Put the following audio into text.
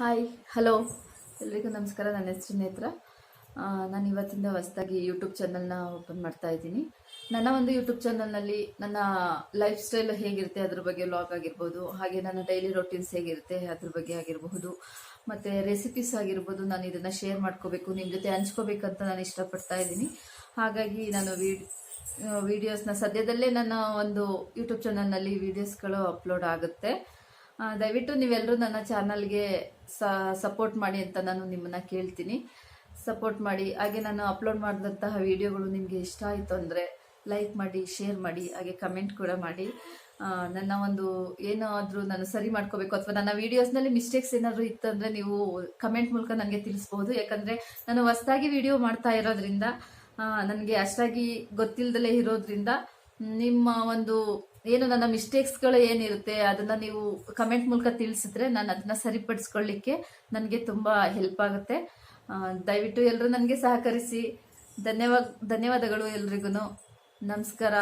Hi, hello. ಎಲ್ರಿಗೂ ನಮಸ್ಕಾರ. ನನ್ನ ಹೆಸರು ನೇತ್ರ ನಾನು ಇವತ್ತಿಂದ ಹೊಸದಾಗಿ ಯೂಟ್ಯೂಬ್ ಚಾನಲ್ನ ಓಪನ್ ಮಾಡ್ತಾ ಇದ್ದೀನಿ. ನನ್ನ ಒಂದು ಯೂಟ್ಯೂಬ್ ಚಾನಲ್ನಲ್ಲಿ ನನ್ನ ಲೈಫ್ ಸ್ಟೈಲ್ ಹೇಗಿರುತ್ತೆ, ಅದ್ರ ಬಗ್ಗೆ ಲಾಗ್ ಆಗಿರ್ಬೋದು, ಹಾಗೆ ನನ್ನ ಡೈಲಿ ರೊಟೀನ್ಸ್ ಹೇಗಿರುತ್ತೆ, ಅದ್ರ ಬಗ್ಗೆ ಆಗಿರಬಹುದು, ಮತ್ತು ರೆಸಿಪೀಸ್ ಆಗಿರ್ಬೋದು, ನಾನು ಇದನ್ನು ಶೇರ್ ಮಾಡ್ಕೋಬೇಕು ನಿಮ್ಮ ಜೊತೆ ಹಂಚ್ಕೋಬೇಕಂತ ನಾನು ಇಷ್ಟಪಡ್ತಾ ಇದ್ದೀನಿ. ಹಾಗಾಗಿ ನಾನು ವೀಡ್ ವಿಡಿಯೋಸ್ನ ಸದ್ಯದಲ್ಲೇ ನನ್ನ ಒಂದು ಯೂಟ್ಯೂಬ್ ಚಾನಲ್ನಲ್ಲಿ ವೀಡಿಯೋಸ್ಗಳು ಅಪ್ಲೋಡ್ ಆಗುತ್ತೆ. ದಯವಿಟ್ಟು ನೀವೆಲ್ಲರೂ ನನ್ನ ಚಾನಲ್ಗೆ ಸಪೋರ್ಟ್ ಮಾಡಿ ಅಂತ ನಾನು ನಿಮ್ಮನ್ನ ಕೇಳ್ತೀನಿ. ಸಪೋರ್ಟ್ ಮಾಡಿ. ಹಾಗೆ ನಾನು ಅಪ್ಲೋಡ್ ಮಾಡಿದಂತಹ ವಿಡಿಯೋಗಳು ನಿಮಗೆ ಇಷ್ಟ ಆಯಿತು ಅಂದರೆ ಲೈಕ್ ಮಾಡಿ ಶೇರ್ ಮಾಡಿ, ಹಾಗೆ ಕಮೆಂಟ್ ಕೂಡ ಮಾಡಿ. ನನ್ನ ಒಂದು ಏನಾದರೂ ನಾನು ಸರಿ ಮಾಡ್ಕೋಬೇಕು ಅಥವಾ ನನ್ನ ವಿಡಿಯೋಸ್ನಲ್ಲಿ ಮಿಸ್ಟೇಕ್ಸ್ ಏನಾದರೂ ಇತ್ತಂದರೆ ನೀವು ಕಮೆಂಟ್ ಮೂಲಕ ನನಗೆ ತಿಳಿಸ್ಬೋದು. ಯಾಕಂದರೆ ನಾನು ಹೊಸದಾಗಿ ವಿಡಿಯೋ ಮಾಡ್ತಾ ಇರೋದ್ರಿಂದ ನನಗೆ ಅಷ್ಟಾಗಿ ಗೊತ್ತಿಲ್ಲದಲೇ ಇರೋದ್ರಿಂದ ನಿಮ್ಮ ಒಂದು ಏನು ನನ್ನ ಮಿಸ್ಟೇಕ್ಸ್ಗಳು ಏನಿರುತ್ತೆ, ಅದನ್ನು ನೀವು ಕಮೆಂಟ್ ಮೂಲಕ ತಿಳಿಸಿದ್ರೆ ನಾನು ಅದನ್ನ ಸರಿಪಡಿಸ್ಕೊಳ್ಳಿಕ್ಕೆ ನನಗೆ ತುಂಬ ಹೆಲ್ಪ್ ಆಗುತ್ತೆ. ದಯವಿಟ್ಟು ಎಲ್ಲರೂ ನನಗೆ ಸಹಕರಿಸಿ. ಧನ್ಯವಾದ ಧನ್ಯವಾದಗಳು ಎಲ್ರಿಗೂ ನಮಸ್ಕಾರ.